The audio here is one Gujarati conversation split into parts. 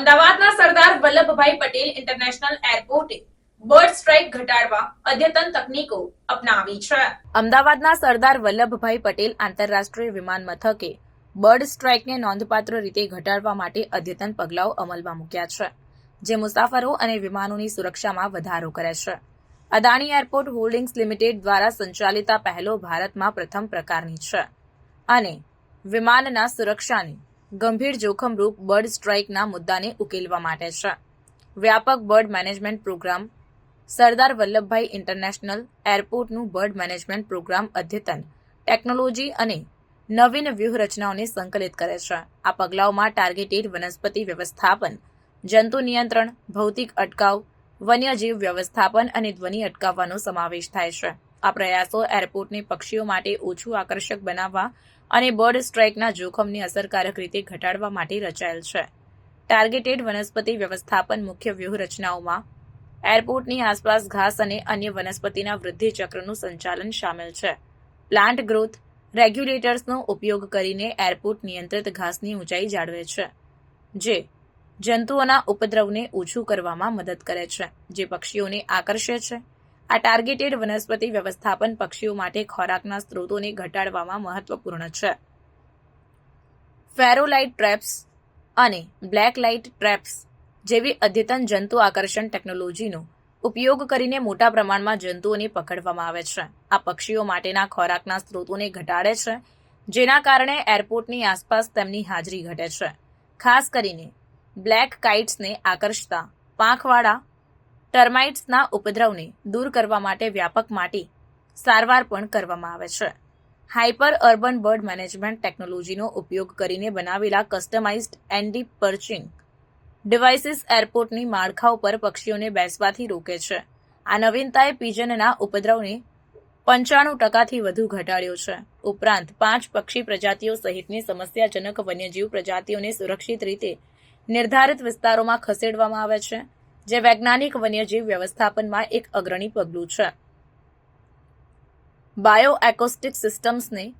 અમદાવાદના સરદાર વલ્લભભાઈ પટેલ ઇન્ટરનેશનલ એરપોર્ટે બર્ડ સ્ટ્રાઇક ઘટાડવા અદ્યતન તકનીકો અપનાવી છે. અમદાવાદના સરદાર વલ્લભભાઈ પટેલ આંતરરાષ્ટ્રીય વિમાન મથકે બર્ડ સ્ટ્રાઇકને નોંધપાત્ર રીતે ઘટાડવા માટે અદ્યતન પગલાઓ અમલમાં મૂક્યા છે, જે મુસાફરો અને વિમાનોની સુરક્ષામાં વધારો કરે છે. અદાણી એરપોર્ટ હોલ્ડિંગ્સ લિમિટેડ દ્વારા સંચાલિત પહેલો ભારતમાં પ્રથમ પ્રકારની છે અને વિમાનના સુરક્ષાની ગંભીર જોખમરૂપ બર્ડ સ્ટ્રાઇકના મુદ્દાને ઉકેલવા માટે છે. વ્યાપક bird management programme, Sardar Vallabhbhai international એરપોર્ટનું bird management programme અદ્યતન, ટેકનોલોજી અને નવીન વ્યૂહરચનાઓને સંકલિત કરે છે. આ પગલાઓમાં ટાર્ગેટેડ વનસ્પતિ વ્યવસ્થાપન, જંતુ નિયંત્રણ, ભૌતિક અટકાવ, વન્યજીવ વ્યવસ્થાપન અને ધ્વનિ અટકાવવાનો સમાવેશ થાય છે. આ પ્રયાસો એરપોર્ટને પક્ષીઓ માટે ઓછું આકર્ષક બનાવવા અને બર્ડ સ્ટ્રાઇકના જોખમને અસરકારક રીતે ઘટાડવા માટે રચાયેલ છે. ટાર્ગેટેડ વનસ્પતિ વ્યવસ્થાપન મુખ્ય વ્યૂહરચનાઓમાં એરપોર્ટની આસપાસ ઘાસ અને અન્ય વનસ્પતિના વૃદ્ધિ ચક્રનું સંચાલન સામેલ છે. પ્લાન્ટ ગ્રોથ રેગ્યુલેટર્સનો ઉપયોગ કરીને એરપોર્ટ નિયંત્રિત ઘાસની ઊંચાઈ જાળવે છે, જે જંતુઓના ઉપદ્રવને ઓછું કરવામાં મદદ કરે છે, જે પક્ષીઓને આકર્ષે છે આ ટાર્ગેટેડ વનસ્પતિ વ્યવસ્થાપન પક્ષીઓ માટે ખોરાકના સ્ત્રોતોને ઘટાડવામાં મહત્વપૂર્ણ છે. ફેરોલાઇટ ટ્રેપ્સ અને બ્લેક લાઇટ ટ્રેપ્સ જેવી અદ્યતન જંતુ આકર્ષણ ટેકનોલોજીનો ઉપયોગ કરીને મોટા પ્રમાણમાં જંતુઓને પકડવામાં આવે છે. આ પક્ષીઓ માટેના ખોરાકના સ્ત્રોતોને ઘટાડે છે, જેના કારણે એરપોર્ટની આસપાસ તેમની હાજરી ઘટે છે. ખાસ કરીને બ્લેક કાઇટ્સને આકર્ષતા પાંખવાળા ટર્માઇટ્સના ઉપદ્રવને દૂર કરવા માટે વ્યાપક માટી સારવાર પણ કરવામાં આવે છે. હાઇપર અર્બન બર્ડ મેનેજમેન્ટ ટેકનોલોજીનો ઉપયોગ કરીને બનાવેલા કસ્ટમાઇઝ્ડ એન્ડી પર્ચિંગ ડિવાઇસીસ એરપોર્ટની માળખા ઉપર પક્ષીઓને બેસવાથી રોકે છે. આ નવીનતાએ પિજનના ઉપદ્રવને પંચાણું ટકાથી વધુ ઘટાડ્યો છે. ઉપરાંત પાંચ પક્ષી પ્રજાતિઓ સહિતની સમસ્યાજનક વન્યજીવ પ્રજાતિઓને સુરક્ષિત રીતે નિર્ધારિત વિસ્તારોમાં ખસેડવામાં આવે છે. જે વૈજ્ઞાનિક વન્યજીવ વ્યવસ્થાપનમાં એક અગ્રણી પગલું છે. બાયો એકોસ્ટિક સિસ્ટમ્સને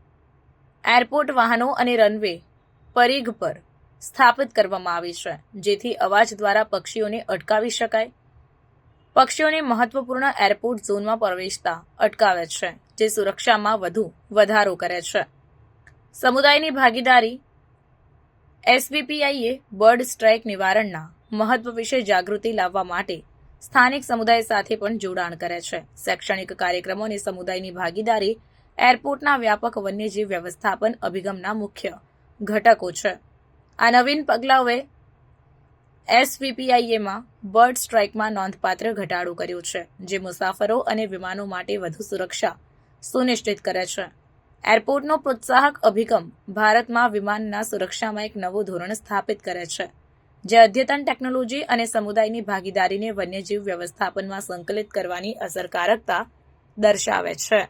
એરપોર્ટ વાહનો અને રનવે પરિઘ પર સ્થાપિત કરવામાં આવી છે, જેથી અવાજ દ્વારા પક્ષીઓને અટકાવી શકાય. પક્ષીઓને મહત્વપૂર્ણ એરપોર્ટ ઝોનમાં પ્રવેશતા અટકાવે છે, જે સુરક્ષામાં વધુ વધારો કરે છે. સમુદાયની ભાગીદારી એસવીપીઆઈએ બર્ડ સ્ટ્રાઇક નિવારણના મહત્વ વિશે જાગૃતિ લાવવા માટે સ્થાનિક સમુદાય સાથે પણ જોડાણ કરે છે. શૈક્ષણિક કાર્યક્રમો અને સમુદાયની ભાગીદારી એરપોર્ટના વ્યાપક વન્યજીવ વ્યવસ્થાપન અભિગમના મુખ્ય ઘટકો છે. આ નવીન પગલાઓએ એસવીપીઆઈએમાં બર્ડ સ્ટ્રાઇકમાં નોંધપાત્ર ઘટાડો કર્યો છે, જે મુસાફરો અને વિમાનો માટે વધુ સુરક્ષા સુનિશ્ચિત કરે છે. એરપોર્ટનો પ્રોત્સાહક અભિગમ ભારતમાં વિમાનના સુરક્ષામાં એક નવું ધોરણ સ્થાપિત કરે છે. જે અદ્યતન ટેકનોલોજી અને સમુદાયની ભાગીદારીને વન્યજીવ વ્યવસ્થાપનમાં સંકલિત કરવાની અસરકારકતા દર્શાવે છે.